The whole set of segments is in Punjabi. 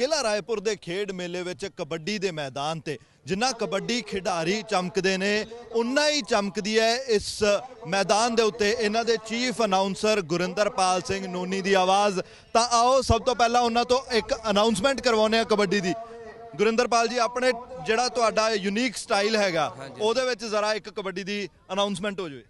ਕਿਲਾ ਰਾਏਪੁਰ ਦੇ ਖੇਡ ਮੇਲੇ ਵਿੱਚ ਕਬੱਡੀ ਦੇ ਮੈਦਾਨ ਤੇ ਜਿੰਨਾ ਕਬੱਡੀ ਖਿਡਾਰੀ ਚਮਕਦੇ ਨੇ ਉਨਾ ਹੀ ਚਮਕਦੀ ਹੈ ਇਸ ਮੈਦਾਨ ਦੇ ਉੱਤੇ। ਇਹਨਾਂ ਦੇ ਚੀਫ ਅਨਾਉਂਸਰ ਗੁਰਿੰਦਰਪਾਲ ਸਿੰਘ ਨੋਨੀ ਦੀ ਆਵਾਜ਼। ਤਾਂ ਆਓ ਸਭ ਤੋਂ ਪਹਿਲਾਂ ਉਹਨਾਂ ਤੋਂ ਇੱਕ ਅਨਾਉਂਸਮੈਂਟ ਕਰਵਾਉਂਦੇ ਆ ਕਬੱਡੀ ਦੀ। ਗੁਰਿੰਦਰਪਾਲ ਜੀ ਆਪਣੇ ਜਿਹੜਾ ਤੁਹਾਡਾ ਯੂਨੀਕ ਸਟਾਈਲ ਹੈਗਾ ਉਹਦੇ ਵਿੱਚ ਜ਼ਰਾ ਇੱਕ ਕਬੱਡੀ ਦੀ ਅਨਾਉਂਸਮੈਂਟ ਹੋ ਜਾਵੇ।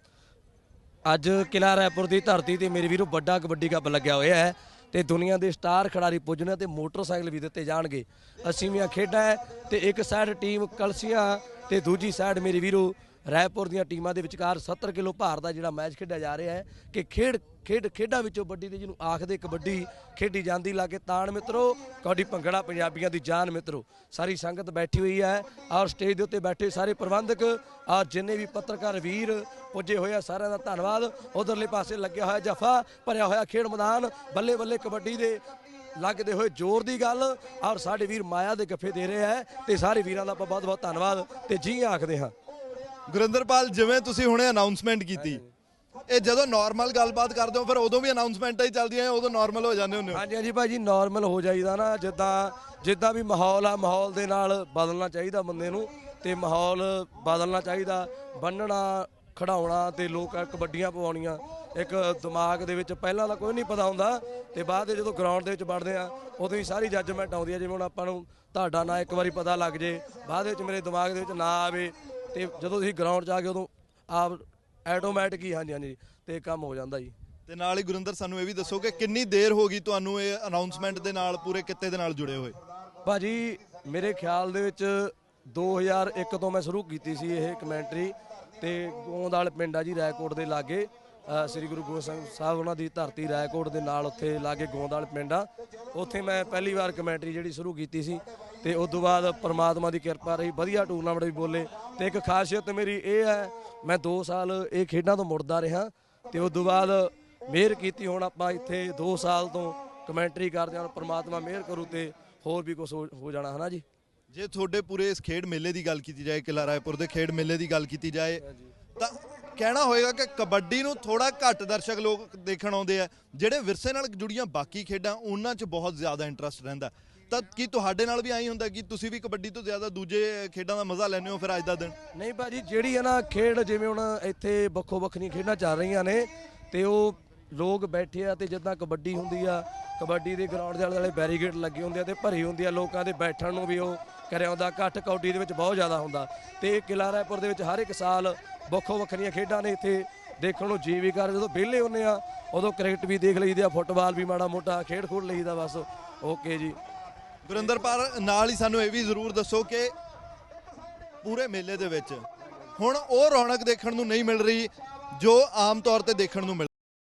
ਅੱਜ ਕਿਲਾ ਰਾਏਪੁਰ ਦੀ ਧਰਤੀ ਤੇ ਮੇਰੇ ਵੀਰੋ ਵੱਡਾ ਕਬੱਡੀ ਕੱਪ ਲੱਗਿਆ ਹੋਇਆ ਹੈ। ਤੇ ਦੁਨੀਆ ਦੇ ਸਟਾਰ ਖਿਡਾਰੀ ਪੁੱਜਣੇ ਤੇ ਮੋਟਰਸਾਈਕਲ ਵੀ ਦਿੱਤੇ ਜਾਣਗੇ। ਅਸੀਮੀਆਂ ਖੇਡਾਂ ਹੈ ਤੇ ਇੱਕ ਸਾਈਡ ਟੀਮ ਕਲਸੀਆਂ ਤੇ ਦੂਜੀ ਸਾਈਡ ਮੇਰੇ ਵੀਰੋ ਰਾਏਪੁਰ ਦੀਆਂ ਟੀਮਾਂ ਦੇ ਵਿਚਕਾਰ 70 ਕਿਲੋ ਭਾਰ ਦਾ ਜਿਹੜਾ ਮੈਚ ਖੇਡਿਆ ਜਾ ਰਿਹਾ ਹੈ ਕਿ ਖੇਡ ਖੇਡ, ਖੇਡਾਂ ਵਿੱਚੋਂ ਵੱਡੀ ਤੇ ਜਿਹਨੂੰ ਆਖਦੇ ਕਬੱਡੀ ਖੇਡੀ ਜਾਂਦੀ ਲਾਗੇ ਤਾਣ ਮਿੱਤਰੋ ਕਬੱਡੀ ਭੰਗੜਾ ਪੰਜਾਬੀਆਂ ਦੀ ਜਾਨ ਮਿੱਤਰੋ, ਸਾਰੀ ਸੰਗਤ ਬੈਠੀ ਹੋਈ ਹੈ, ਔਰ ਸਟੇਜ ਦੇ ਉੱਤੇ ਬੈਠੇ ਸਾਰੇ ਪ੍ਰਬੰਧਕ, ਔਰ ਜਿੰਨੇ ਵੀ ਪੱਤਰਕਾਰ ਵੀਰ ਪੁੱਜੇ ਹੋਏ ਆ ਸਾਰਿਆਂ ਦਾ ਧੰਨਵਾਦ। ਉਧਰਲੇ ਪਾਸੇ ਲੱਗਿਆ ਹੋਇਆ ਜਫਾ, ਭਰਿਆ ਹੋਇਆ ਖੇਡ ਮੈਦਾਨ, ਬੱਲੇ ਬੱਲੇ ਕਬੱਡੀ ਦੇ ਲੱਗਦੇ ਹੋਏ ਜ਼ੋਰ ਦੀ ਗੱਲ, ਔਰ ਸਾਡੇ ਵੀਰ ਮਾਇਆ ਦੇ ਗੱਫੇ ਦੇ ਰਹੇ ਹੈ, ਤੇ ਸਾਰੇ ਵੀਰਾਂ ਦਾ ਆਪਾਂ ਬਹੁਤ ਬਹੁਤ ਧੰਨਵਾਦ, ਤੇ ਜੀ ਆਖਦੇ ਹਾਂ। ਗੁਰਿੰਦਰਪਾਲ, ਜਿਵੇਂ ਤੁਸੀਂ ਹੁਣੇ ਅਨਾਉਂਸਮੈਂਟ ਕੀਤੀ, ਇਹ ਜਦੋਂ ਨਾਰਮਲ ਗੱਲਬਾਤ ਕਰਦੇ ਹੋ, ਫਿਰ ਉਦੋਂ ਵੀ ਅਨਾਉਂਸਮੈਂਟਾਂ ਹੀ ਚੱਲਦੀਆਂ ਉਦੋਂ ਨਾਰਮਲ ਹੋ ਜਾਂਦੇ ਹੁੰਦੇ ਹੋ। ਹਾਂਜੀ ਹਾਂਜੀ ਭਾਜੀ ਨਾਰਮਲ ਹੋ ਜਾਈਦਾ ਨਾ, ਜਿੱਦਾਂ ਜਿੱਦਾਂ ਵੀ ਮਾਹੌਲ ਆ, ਮਾਹੌਲ ਦੇ ਨਾਲ ਬਦਲਣਾ ਚਾਹੀਦਾ ਬੰਦੇ ਨੂੰ, ਤੇ ਮਾਹੌਲ ਬਦਲਣਾ ਚਾਹੀਦਾ, ਬੰਨਣਾ, ਖੜਾਉਣਾ, ਤੇ ਲੋਕ ਕਬੱਡੀਆਂ ਪਵਾਉਣੀਆਂ। ਇੱਕ ਦਿਮਾਗ ਦੇ ਵਿੱਚ ਪਹਿਲਾਂ ਤਾਂ ਕੋਈ ਨਹੀਂ ਪਤਾ ਹੁੰਦਾ, ਤੇ ਬਾਅਦ ਦੇ ਜਦੋਂ ਗਰਾਊਂਡ ਦੇ ਵਿੱਚ ਵੜਦੇ ਆ, ਉਦੋਂ ਹੀ ਸਾਰੀ ਜੱਜਮੈਂਟ ਆਉਂਦੀ ਹੈ ਜਿਵੇਂ ਹੁਣ ਆਪਾਂ ਨੂੰ ਤੁਹਾਡਾ ਨਾਂ ਇੱਕ ਵਾਰੀ ਪਤਾ ਲੱਗ ਜੇ, ਬਾਅਦ ਵਿੱਚ ਮੇਰੇ ਦਿਮਾਗ ਦੇ ਵਿੱਚ ਨਾ ਆਵੇ ਤੇ ਜਦੋਂ ਤੁਸੀਂ ਗਰਾਊਂਡ 'ਚ ਆ ਕੇ ਉਦੋਂ ਆਪ ਆਟੋਮੈਟਿਕ ਹੀ ਹਾਂਜੀ ਹਾਂਜੀ ਤੇ ਕੰਮ ਹੋ ਜਾਂਦਾ ਜੀ। ਤੇ ਨਾਲ ਹੀ ਗੁਰਿੰਦਰ ਸਾਨੂੰ ਇਹ ਵੀ ਦੱਸੋ ਕਿ ਕਿੰਨੀ ਦੇਰ ਹੋ ਗਈ ਤੁਹਾਨੂੰ ਇਹ ਅਨਾਉਂਸਮੈਂਟ ਦੇ ਨਾਲ ਪੂਰੇ ਕਿੱਤੇ ਦੇ ਨਾਲ ਜੁੜੇ ਹੋਏ? ਭਾਜੀ ਮੇਰੇ ਖਿਆਲ ਦੇ ਵਿੱਚ 2001 ਤੋਂ ਮੈਂ ਸ਼ੁਰੂ ਕੀਤੀ ਸੀ ਇਹ ਕਮੈਂਟਰੀ ਤੇ ਗੋਂਦਵਾਲ ਪਿੰਡ ਆ ਜੀ ਰਾਏਕੋਟ ਦੇ ਲਾਗੇ। ਸ੍ਰੀ ਗੁਰੂ ਗੋਬਿੰਦ ਸਿੰਘ ਸਾਹਿਬ ਉਹਨਾਂ ਦੀ ਧਰਤੀ ਰਾਏਕੋਟ ਦੇ ਨਾਲ ਉੱਥੇ ਲਾਗੇ ਗੋਂਦਵਾਲ ਪਿੰਡ ਆ। ਉੱਥੇ ਮੈਂ ਪਹਿਲੀ ਵਾਰ ਕਮੈਂਟਰੀ ਜਿਹੜੀ ਸ਼ੁਰੂ ਕੀਤੀ ਸੀ। ਤੇ ਉਸ ਤੋਂ ਬਾਅਦ ਪ੍ਰਮਾਤਮਾ ਦੀ ਕਿਰਪਾ ਰਹੀ ਵਧੀਆ ਟੂਰਨਾਮੈਂਟ ਵੀ ਬੋਲੇ। ਤੇ ਇੱਕ ਖਾਸੀਅਤ ਮੇਰੀ ਇਹ ਹੈ ਮੈਂ 2 ਸਾਲ ਇਹ ਖੇਡਾਂ ਤੋਂ ਮੁੜਦਾ ਰਿਹਾ ਤੇ ਉਸ ਤੋਂ ਬਾਅਦ ਮਿਹਰ ਕੀਤੀ ਹੁਣ ਆਪਾਂ ਇੱਥੇ 2 ਸਾਲ ਤੋਂ ਕਮੈਂਟਰੀ ਕਰਦੇ ਹਾਂ ਪ੍ਰਮਾਤਮਾ ਮਿਹਰ ਕਰੂ ਤੇ ਹੋਰ ਵੀ ਕੁਝ ਹੋ ਜਾਣਾ ਹਨਾ ਜੀ? ਜੇ ਤੁਹਾਡੇ ਪੂਰੇ ਇਸ ਖੇਡ ਮੇਲੇ ਦੀ ਗੱਲ ਕੀਤੀ ਜਾਏ ਕਿਲਾ ਰਾਏਪੁਰ ਦੇ ਖੇਡ ਮੇਲੇ ਦੀ ਗੱਲ ਕੀਤੀ ਜਾਏ ਤਾਂ ਕਹਿਣਾ ਹੋਏਗਾ ਕਿ ਕਬੱਡੀ ਨੂੰ ਥੋੜਾ ਘੱਟ ਦਰਸ਼ਕ ਲੋਕ ਦੇਖਣ ਆਉਂਦੇ ਆ ਜਿਹੜੇ ਵਿਰਸੇ ਨਾਲ ਜੁੜੀਆਂ ਬਾਕੀ ਖੇਡਾਂ ਉਹਨਾਂ 'ਚ ਬਹੁਤ ਜ਼ਿਆਦਾ ਇੰਟਰਸਟ ਰਹਿੰਦਾ। ਤਾਂ ਕੀ ਤੁਹਾਡੇ ਨਾਲ ਵੀ ਆਈ ਹੁੰਦਾ ਕਿ ਤੁਸੀਂ ਵੀ ਕਬੱਡੀ ਤੋਂ ਜ਼ਿਆਦਾ ਦੂਜੇ ਖੇਡਾਂ ਦਾ ਮਜ਼ਾ ਲੈਂਦੇ ਹੋ ਫਿਰ ਅੱਜ ਦਾ ਦਿਨ? ਨਹੀਂ ਭਾਜੀ, ਜਿਹੜੀ ਹੈ ਨਾ ਖੇਡ ਜਿਵੇਂ ਹੁਣ ਇੱਥੇ ਵੱਖੋ ਵੱਖਰੀਆਂ ਖੇਡਾਂ ਚੱਲ ਰਹੀਆਂ ਨੇ ਤੇ ਉਹ ਲੋਕ ਬੈਠੇ ਆ ਤੇ ਜਿੱਦਾਂ ਕਬੱਡੀ ਹੁੰਦੀ ਆ, ਕਬੱਡੀ ਦੇ ਗਰਾਊਂਡ ਦੇ ਆਲੇ ਦੁਆਲੇ ਬੈਰੀਗੇਡ ਲੱਗੇ ਹੁੰਦੇ ਆ ਤੇ ਭਰੀ ਹੁੰਦੀ ਆ, ਲੋਕਾਂ ਦੇ ਬੈਠਣ ਨੂੰ ਵੀ ਉਹ ਕਰਿਆ ਹੁੰਦਾ, ਘੱਟ ਕੌਡੀ ਦੇ ਵਿੱਚ ਬਹੁਤ ਜ਼ਿਆਦਾ ਹੁੰਦਾ ਤੇ ਇਹ ਕਿਲਾ ਰਾਏਪੁਰ ਦੇ ਵਿੱਚ ਹਰ ਇੱਕ ਸਾਲ ਵੱਖੋ ਵੱਖਰੀਆਂ ਖੇਡਾਂ ਨੇ ਇੱਥੇ ਦੇਖਣ ਨੂੰ ਜੀ ਵੀ ਕਰ ਜਦੋਂ ਵਿਹਲੇ ਹੁੰਨੇ ਆ, ਉਦੋਂ ਕ੍ਰਿਕਟ ਵੀ ਦੇਖ ਲਈਦੇ ਆ ਫੁੱਟਬਾਲ ਵੀ ਮਾੜਾ ਮੋਟਾ ਖੇਡ ਖੋਡ ਲਈਦਾ ਬਸ ਓਕੇ ਜੀ। ਗੁਰਿੰਦਰ ਪਰ ਨਾਲ ਹੀ ਸਾਨੂੰ ਇਹ ਵੀ ਜ਼ਰੂਰ ਦੱਸੋ ਕਿ ਪੂਰੇ ਮੇਲੇ ਦੇ ਵਿੱਚ ਹੁਣ ਉਹ ਰੌਣਕ ਦੇਖਣ ਨੂੰ ਨਹੀਂ ਮਿਲ ਰਹੀ ਜੋ ਆਮ ਤੌਰ ਤੇ ਦੇਖਣ ਨੂੰ ਮਿਲ